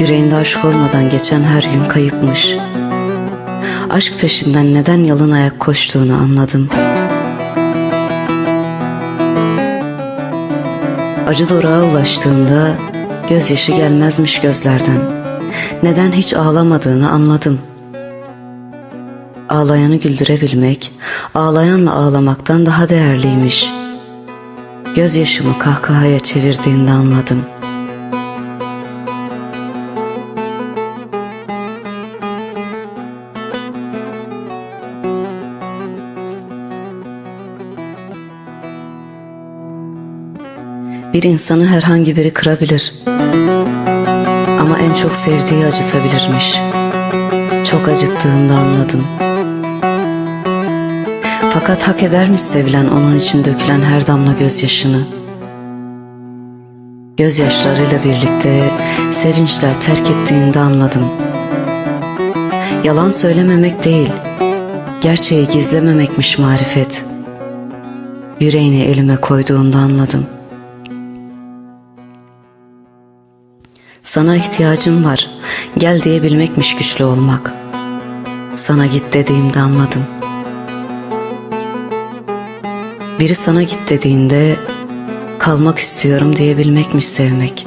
Yüreğinde aşk olmadan geçen her gün kayıpmış. Aşk peşinden neden yalın ayak koştuğunu anladım. Acı dorağa ulaştığında gözyaşı gelmezmiş gözlerden. Neden hiç ağlamadığını anladım. Ağlayanı güldürebilmek, ağlayanla ağlamaktan daha değerliymiş. Gözyaşımı kahkahaya çevirdiğinde anladım. Bir insanı herhangi biri kırabilir. Ama en çok sevdiği acıtabilirmiş. Çok acıttığında anladım. Fakat hak edermiş sevilen onun için dökülen her damla gözyaşını. Gözyaşlarıyla birlikte sevinçler terk ettiğinde anladım. Yalan söylememek değil, gerçeği gizlememekmiş marifet. Yüreğini elime koyduğunda anladım. Sana ihtiyacım var, gel diyebilmekmiş güçlü olmak. Sana git dediğimde anladım. Biri sana git dediğinde kalmak istiyorum diyebilmekmiş sevmek.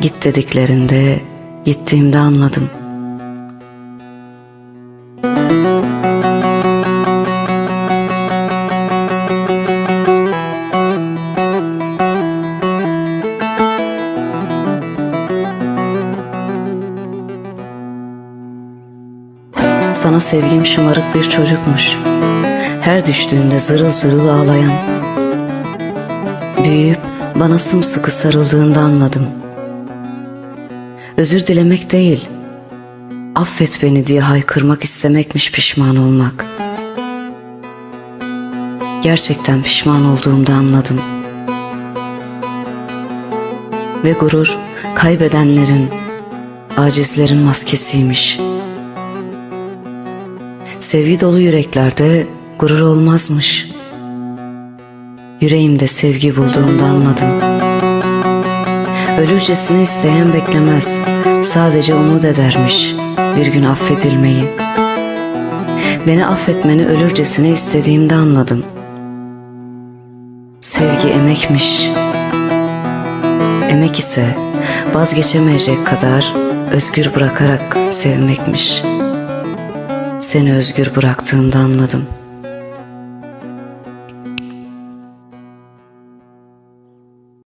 Git dediklerinde gittiğimde anladım. Sana sevgim şımarık bir çocukmuş. Her düştüğünde zırıl zırıl ağlayan. Büyüyüp bana sımsıkı sarıldığında anladım. Özür dilemek değil, affet beni diye haykırmak istemekmiş pişman olmak. Gerçekten pişman olduğumda anladım. Ve gurur kaybedenlerin, acizlerin maskesiymiş.'' Sevgi dolu yüreklerde gurur olmazmış. Yüreğimde sevgi bulduğumda anladım. Ölürcesine isteyen beklemez, sadece umut edermiş bir gün affedilmeyi. Beni affetmeni ölürcesine istediğimde anladım. Sevgi emekmiş. Emek ise vazgeçemeyecek kadar özgür bırakarak sevmekmiş.'' Seni özgür bıraktığında anladım.''